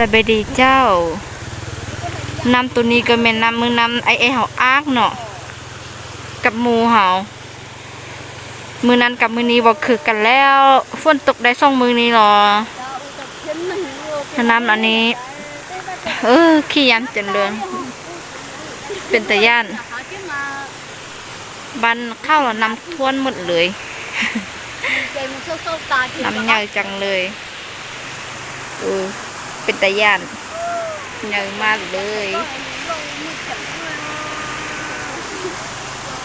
สบายดีเจ้า น้ำตัวนี้ก็เป็นน้ำมือน้ำไอเอเฮาอากเนาะ กับหมูเฮามือนั้นกับมือนี้บอกคือกันแล้ว ฝนตกได้สองมือนี้หรอน้ำอันนี้ เออ ขี้ยำจนเรืองเป็นตะย่าน บันเข้าแล้วน้ำท่วนหมดเลยน้ำใหญ่จังเลยเออ เป็นตะย่านใหญ่มากเลย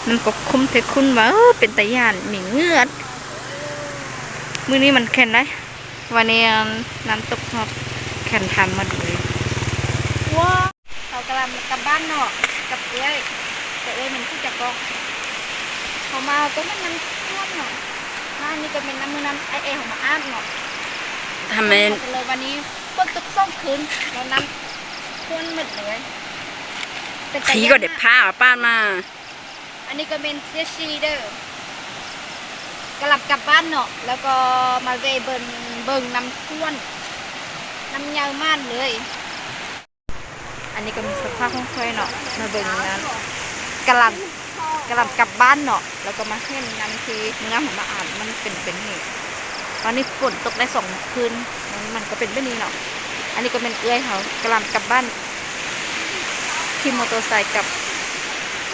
มันก็คุ้มเทคุณว่าเออเป็นตะย่านมีเงือดมือนี้มันแข็งได้วันนี้น้ำตกครับแข็งทำมาเลยว้าเขากำลังกลับบ้านเนาะกับเอ้ยแต่เอ้ยมันที่จะกองเขามาเอาตัวมันมันท่วมเนาะมานี่ก็เป็นน้ำมือน้ำไอเอของมาอาบเนาะทำไมหมดเลยวันนี้ ฝนตกสองคืนแล้วน้ำท่วมหมดเลยเป็นตะผีย่านก็เด็ดผ้าเอาป้านมา อันนี้ก็เป็นเซียชีเด้อกลับกลับบ้านเนาะแล้วก็มาเวเบิงเบิงน้ำท่วนน้ำยาวมากเลย อันนี้ก็มีสภาพห้องไฟเนาะมาเบิงนั้นกลับกลับกลับบ้านเนาะแล้วก็มาเห็นน้ำที่เนื้อของมาอาบมันเป็นเป็นนี่ตอนนี้ฝนตกได้สองคืน มันก็เป็นแบบนี้เนาะอันนี้ก็เป็นเอื้อยเขากลับกลับบ้านขี่มอเตอร์ไซค์กลับ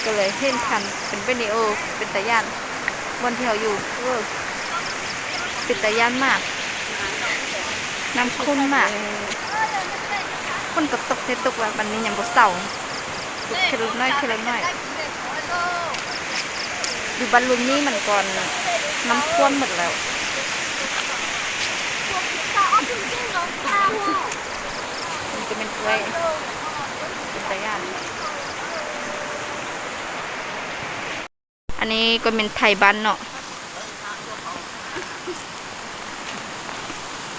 ก็เลยเห็นทันเป็นเป็นนีโอเป็นตาย่านวันที่เราอยู่เออเป็นตาย่านมากน้ำข้นมากคนก็ตกเทตกว่าวันนี้ยังบเศร้าตกเคลน้อยเคลน้อยอยู่บ้านลุนี่มันก่อนน้ำท่วมหมดแล้ว มันจะเป็นกล้วยเป็นตาย่านอันนี้ก็เป็นไทยบ้านเนาะ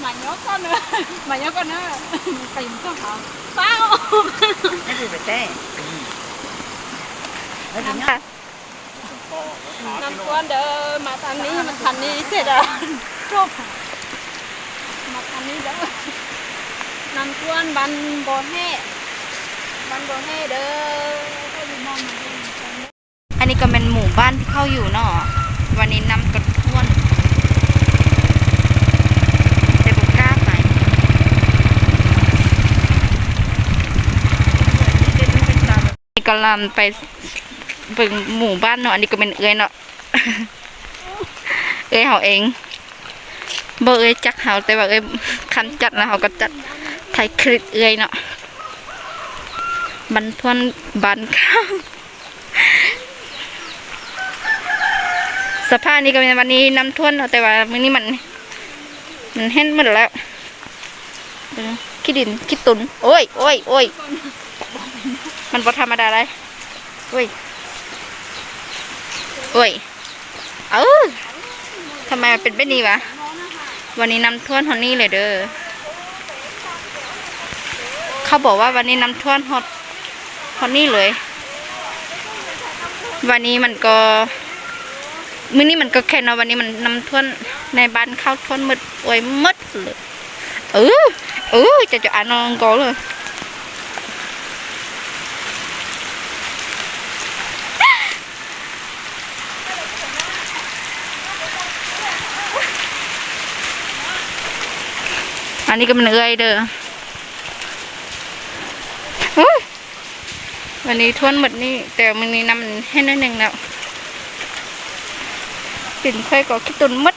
หมายกก่อนเนอะหมายกก่อนเนอะไปยิ้มเจ้าเขาเป้าไม่ถูกไปแต้น้ำค่ะน้ำก้อนเด้อมาทางนี้มาทางนี้เสร็จอะจบมาทาง นี้เด้อน้ำก้อนบันบ่อแห่บันบ่อแห่เด้อให้ดูมองมาดูอันนี้ก็เป็นหมู่บ้านที่เข้าอยู่เนาะวันนี้น้ำกระท่วนแต่บุกล้าไปนี่ก็ลำไปเบิ่งหมู่บ้านเนาะอันนี้ก็เป็นเอื้อยเนาะเอื้อยเขาเอง บ่เอื้อยจักเขาแต่ว่าเอ้ยคันจัดนะเขาก็จัดไทยคลิปเอื้อยเนาะบันทวนบันข้าวสภาพนี้ก็เป็นวันนี้น้ำท่วมเนาะแต่ว่ามื้อนี้มันมันแห้งหมดแล้วขี้ดินขี้ตุนโอ้ยโอ้ยโอ้ยมันบ่ธรรมดาเลยโอ้ยโอ้ยเออทำไมมันเป็นแบบนี้วะ วันนี้น้ำท่วมฮอนนี่เลยเด้อ เขาบอกว่าวันนี้น้ำท่วมฮอตฮอนนี่เลย วันนี้มันก็มื้อนี้มันก็แค่เนาะวันนี้มันน้ำท่วมในบ้านเข้าท่วมมืดอ้ยมืดเลยเออเออจะจะอ่านองก็เลย อันนี้ก็มันเอื้อยเด้ออุ๊ยวันนี้ท่วมหมดนี่แต่มื้อนี้น้ำมันให้นิดนึงแล้วปิ่นค่อยก็คิดตุนหมด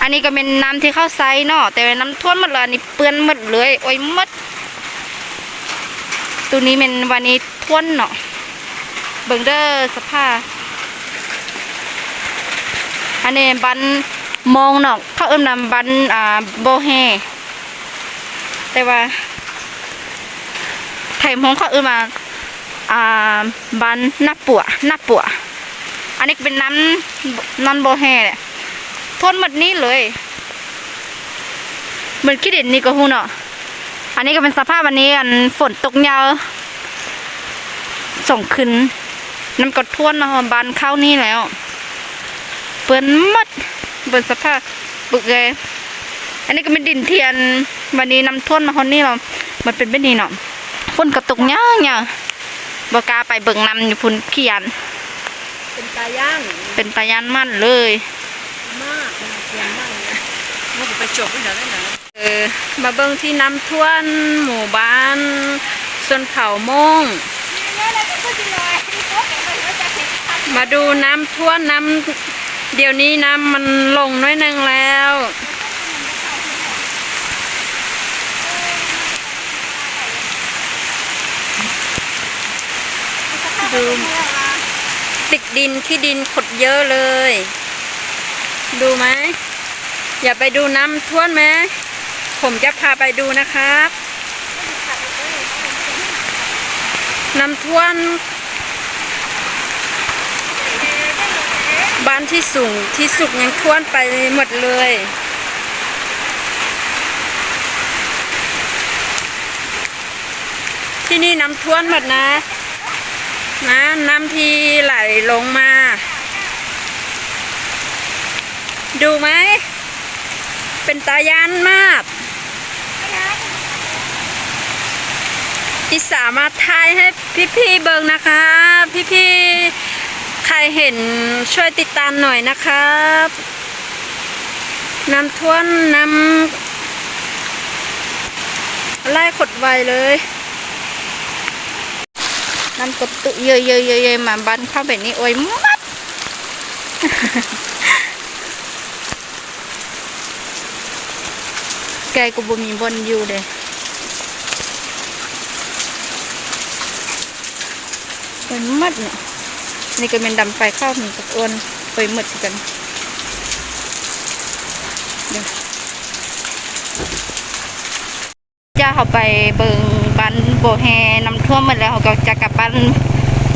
อันนี้ก็เป็นน้ำที่เข้าไซเนาะแต่ว่าน้ำท่วมหมดเลยอันนี้เปื้อนหมดเลยโอ้ยหมด ตัวนี้เป็นวันนี้ท่วนเนาะเบิ่งเด้อสภาพอันนี้บัน มองเนาะเขาเอิ้นนำบันอ่าโบเฮแต่ว่าไทยมองเขาเอิ้นมาอ่าบันหน้าปัวหน้าปัวอันนี้เป็นน้ำน้ำโบแห่เนี่ยท่วนหมดนี้เลยเหมือนขี้ดินนี่ก็หูเนาะอันนี้ก็เป็นสภาพวันนี้อันฝนตกยาวส่งขึ้นน้ำกดท่วนเนาะบานเข้านี่แล้ว เปื้อนหมด เปื้อนสภาพบึกเลยอันนี้ก็เป็นดินเทียนวันนี้น้ำท่วมมาคนนี้เรา มันเป็นไม่ดีเนาะฝนกระตกย่างเนี่ยบกล้าไปเบิ่งน้ำอยู่พุ่นเขียน เป็นตาย่างเป็นตายันมั่นเลย มากเสียงมากเลยมันก็ไปจบไปแล้วนะเออมาเบิ่งที่น้ำท่วมหมู่บ้านชนเผ่ามงมาดูน้ำท่วมน้ำ เดี๋ยวนี้น้ำมันลงน้อยหนึงแล้วดูติดดินที่ดินขดเยอะเลย ดูไหมอย่าไปดูน้ำท่วมไหมผมจะพาไปดูนะครับ น้ำท่วมานที่สูงที่สุดยังท่วมไปหมดเลย ที่นี่น้ำท่วมหมดนะนะน้ำที่ไหลลงมา ดูไหม เป็นตายานมากที่สามารถทายให้พี่ๆเบิงนะคะ พี่ๆ ใครเห็นช่วยติดตามหน่อยนะครับ น้ำท่วมน้ำไล่ขดไวเลย น้ำกระตุกเยอะๆๆมาบ้านเข้าแบบนี้โอ้ยมัดแกกูบ่มีบนอยู่เด้โอ้ยมัดเนี่ย นี่ก็เป็นดำไฟเข้ามีตะอ้วนโอ้ยมัดกันเดี๋ยวจ้าเขาไปเบิงบ้านโบแฮน้ำท่วมหมดแล้วเขาก็จะกลับบ้าน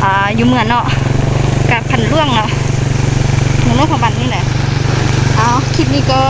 อ่าอยู่เมืองเนาะกับพันล่วงเนาะเมืองนอกของบ้านนี่แหละเอาคลิปนี้ก็